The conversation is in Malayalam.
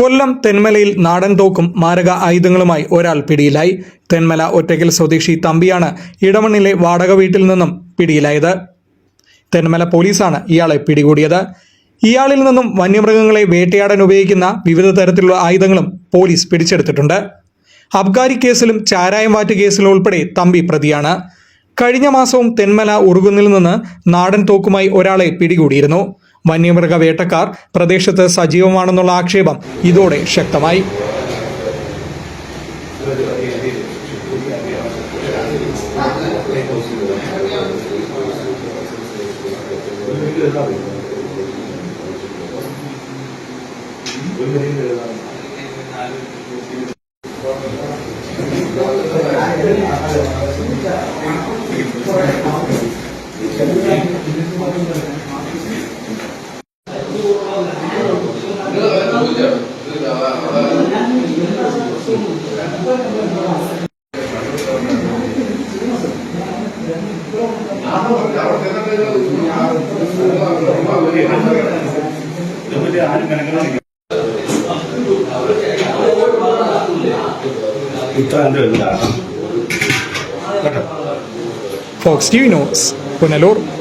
കൊല്ലം തെന്മലയിൽ നാടൻ തോക്കും മാരക ആയുധങ്ങളുമായി ഒരാൾ പിടിയിലായി. തെന്മല ഒറ്റയ്ക്കൽ സ്വദേശി തമ്പിയാണ് ഇടമണ്ണിലെ വാടക വീട്ടിൽ നിന്നും പിടിയിലായത്. തെന്മല പോലീസാണ് ഇയാളെ പിടികൂടിയത്. ഇയാളിൽ നിന്നും വന്യമൃഗങ്ങളെ വേട്ടയാടാൻ ഉപയോഗിക്കുന്ന വിവിധ തരത്തിലുള്ള ആയുധങ്ങളും പോലീസ് പിടിച്ചെടുത്തിട്ടുണ്ട്. അബ്ഗാരി കേസിലും ചാരായം വാറ്റ് കേസിലും ഉൾപ്പെടെ തമ്പി പ്രതിയാണ്. കഴിഞ്ഞ മാസവും തെന്മല ഉറുകുന്നിൽ നിന്ന് നാടൻ തോക്കുമായി ഒരാളെ പിടികൂടിയിരുന്നു. വന്യമൃഗ വേട്ടക്കാർ പ്രദേശത്ത് സജീവമാണെന്നുള്ള ആക്ഷേപം ഇതോടെ ശക്തമായി. Thank എന്റെ Fox TV News, Punalur.